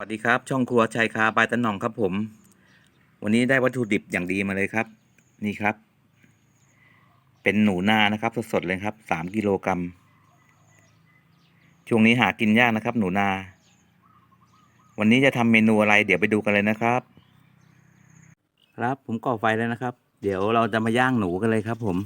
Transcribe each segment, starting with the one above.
สวัสดีครับ ช่องครัวชัยคาบายตะหนองครับผม วันนี้ได้วัตถุดิบอย่างดีมาเลยครับ นี่ครับ เป็นหนูนานะครับ สดๆเลยครับสามกิโลกรัมช่วงนี้หากินยากนะครับ หนูนา วันนี้จะทำเมนูอะไร เดี๋ยวไปดูกันเลยนะครับ ครับผมก่อไฟแล้วนะครับ เดี๋ยวเราจะมาย่างหนูกันเลยครับ ผม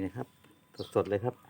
นี่นะครับ สดๆเลยครับ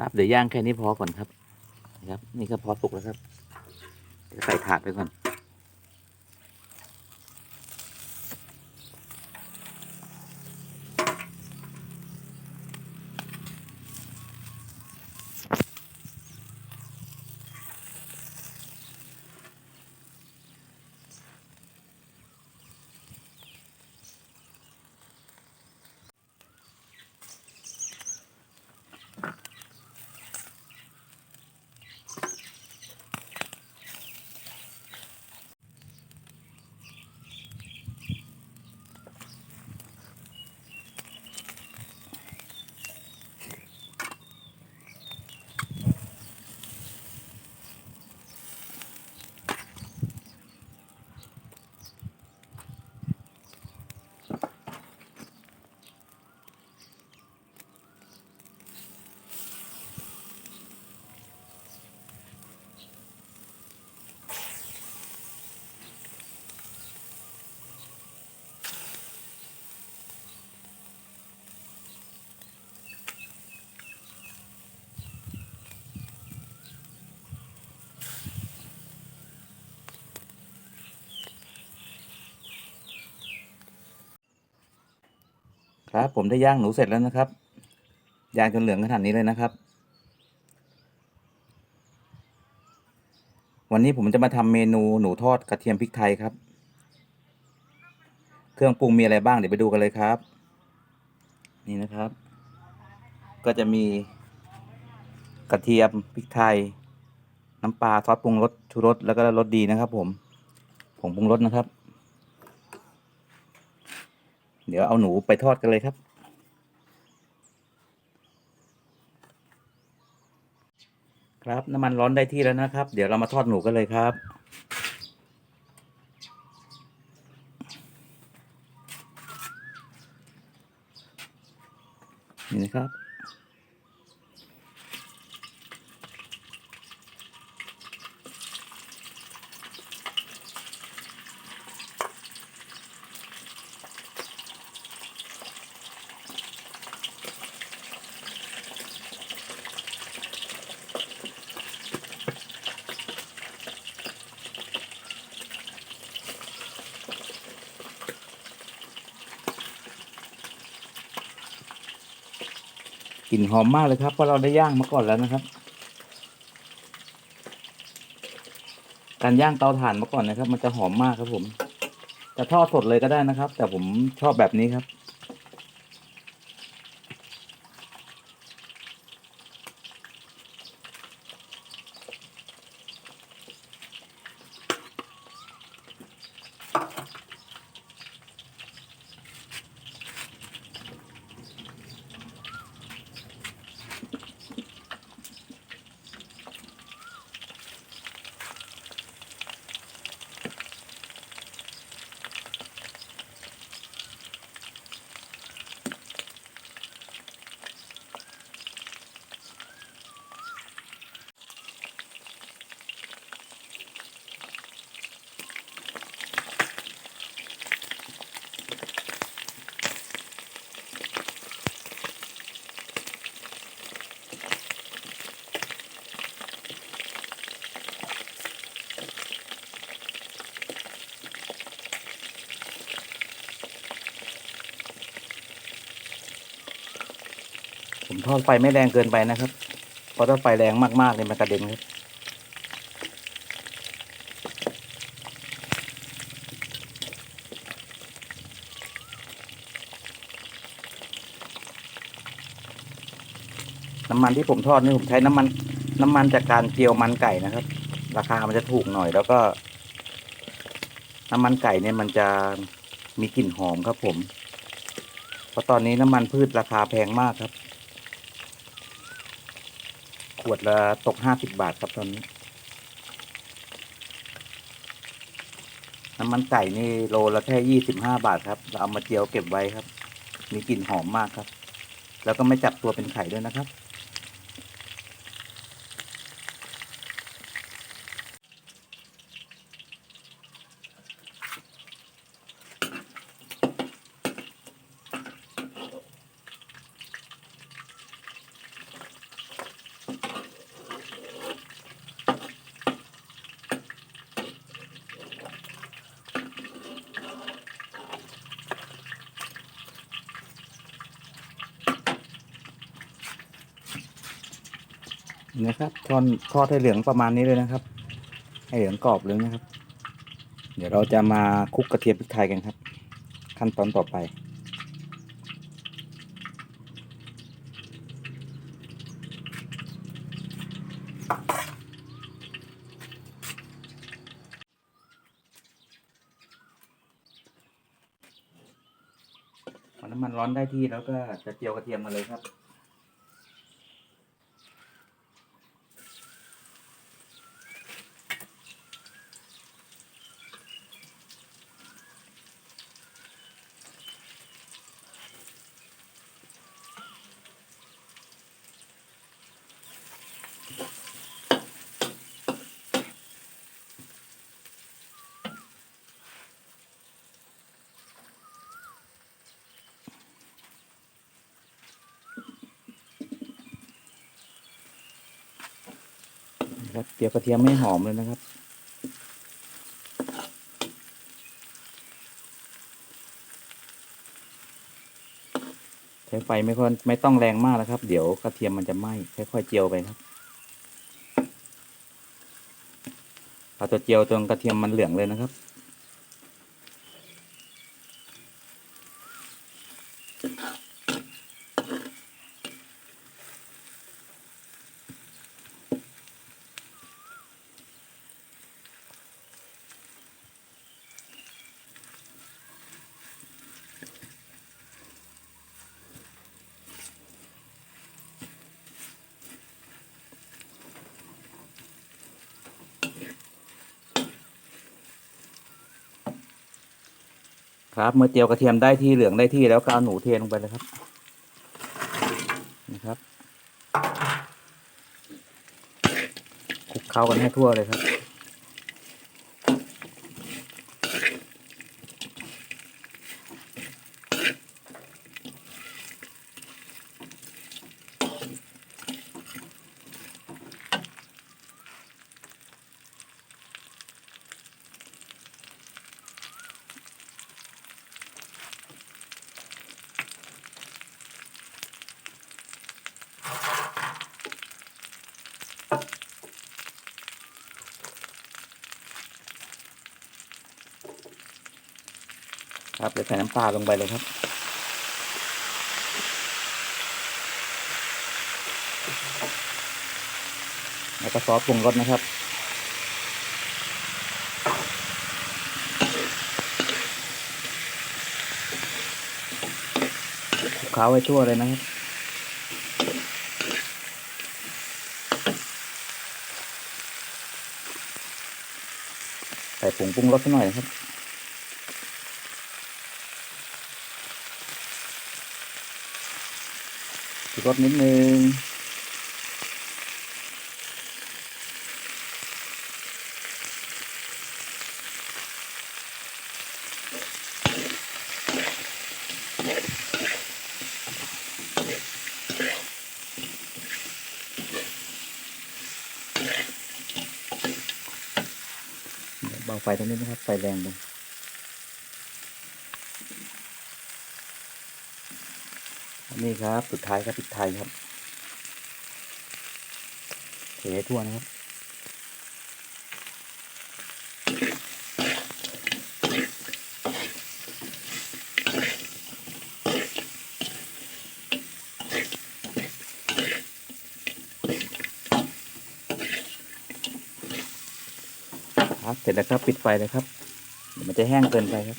ครับเดี๋ยวย่างแค่นี้พอก่อนครับนะครับ นี่ก็พอสุกแล้วครับใส่ถาดไปก่อน ครับ ผมได้ย่างหนูเสร็จแล้วนะครับย่างจนเหลืองขนาดนี้เลยนะครับ วันนี้ผมจะมาทำเมนูหนูทอดกระเทียมพริกไทยครับ เครื่องปรุงมีอะไรบ้างเดี๋ยวไปดูกันเลยครับ นี่นะครับ ก็จะมีกระเทียมพริกไทย น้ำปลาซอสปรุงรสชูรสแล้วก็รสดีนะครับ ผมผงปรุงรสนะครับ เดี๋ยวเอาหนูไปทอดกันเลยครับ ครับน้ำมันร้อนได้ที่แล้วนะครับ เดี๋ยวเรามาทอดหนูกันเลยครับนี่นะครับ กลิ่นหอมมากเลยครับเพราะเราได้ย่างมาก่อนแล้วนะครับ การย่างเตาถ่านมาก่อนนะครับ มันจะหอมมากครับผม จะทอดสดเลยก็ได้นะครับ แต่ผมชอบแบบนี้ครับ ทอดไฟไม่แรงเกินไปนะครับเพราะถ้าไฟแรงมากๆเนี่ยมันกระเด็นครับน้ำมันที่ผมทอดนี่ผมใช้น้ำมัน น้ำมันจากการเจียวมันไก่นะครับ ราคามันจะถูกหน่อย แล้วก็ น้ำมันไก่เนี่ยมันจะมีกลิ่นหอมครับผม เพราะตอนนี้น้ำมันพืชราคาแพงมากครับ ขวดละตกห้าสิบบาทครับตอนนี้ น้ำมันไก่นี่โลละแค่ยี่สิบห้าบาทครับ เราเอามาเจียวเก็บไว้ครับ มีกลิ่นหอมมากครับ แล้วก็ไม่จับตัวเป็นไข่ด้วยนะครับ นะครับทอดทอดให้เหลืองประมาณนี้เลยนะครับ ให้เหลืองกรอบเลยนะครับ เดี๋ยวเราจะมาคลุกกระเทียมพริกไทยกันครับ ขั้นตอนต่อไป พอน้ำมันร้อนได้ที่แล้วก็จะเจียวกระเทียมมาเลยครับ ครับเดี๋ยวกระเทียมไม่หอมเลยนะครับ ใช้ไฟไม่ค่อยไม่ต้องแรงมากนะครับ เดี๋ยวกระเทียมมันจะไหม้ค่อยๆเจียวไปครับเราจะเจียวจนกระเทียมมันเหลืองเลยนะครับ ครับ เมื่อเจียวกระเทียมได้ที่เหลืองได้ที่แล้วก็เอาหนูเทลงไปเลยครับนะครับคลุกเคล้ากันให้ทั่วเลยครับ ครับเดี๋ยวใส่น้ำปลาลงไปเลยครับ แล้วก็ซอสปรุงรสนะครับคลุกเคล้าไว้ทั่วเลยนะครับใส่ผงปรุงรสสักหน่อยนะครับ รสนิดนึงเบาไฟตรงนี้นะครับ ไฟแรงไป นี่ครับสุดท้ายครับพริกไทยครับเททั่วนะครับครับเสร็จแล้วครับ ปิดไฟเลยครับ มันจะแห้งเกินไปครับ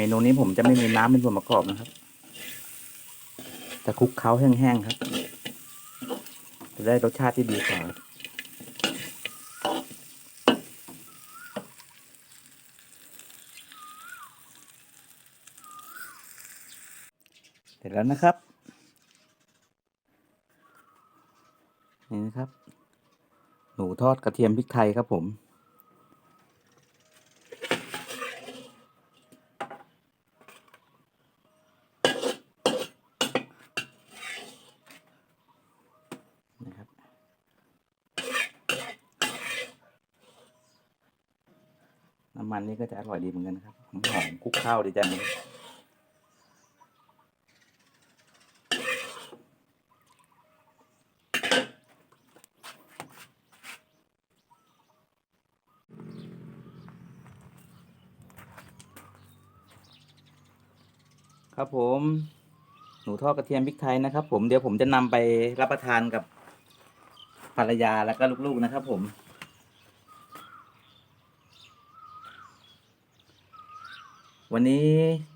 มนูนี้ผมจะไม่มีน้ำเป็นส่วนประกอบนะครับ จะคลุกเคล้าแห้งๆครับ จะได้รสชาติที่ดีกว่าเสร็จแล้วนะครับ นี่นะครับ หนูทอดกระเทียมพริกไทยครับผม นะครับ น้ำ มันนี่ก็จะอร่อยดีเหมือนกันครับหอมคลุกข้าวดีจังเลยครับผมหนูทอดกระเทียมพริกไทยนะครับ ผมเดี๋ยวผมจะนำไปรับประทานกับภรรยาแล้วก็ลูกๆนะครับ ผม วันนี้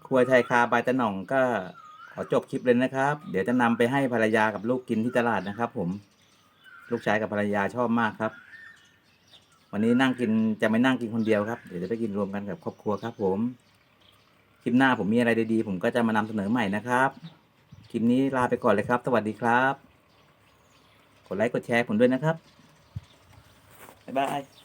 ครัวไทยคาบายตะหน่องก็ขอจบคลิปเลยนะครับ เดี๋ยวจะนำไปให้ภรรยากับลูกกินที่ตลาดนะครับ ผม ลูกชายกับภรรยาชอบมากครับ วันนี้นั่งกินจะไม่นั่งกินคนเดียวครับ เดี๋ยวจะไปกินรวมกันกับครอบครัวครับ ผม คลิปหน้าผมมีอะไรดีๆ ผมก็จะมานำเสนอใหม่นะครับ คลิปนี้ลาไปก่อนเลยครับ สวัสดีครับ กดไลค์กดแชร์ผมด้วยนะครับบ๊ายบาย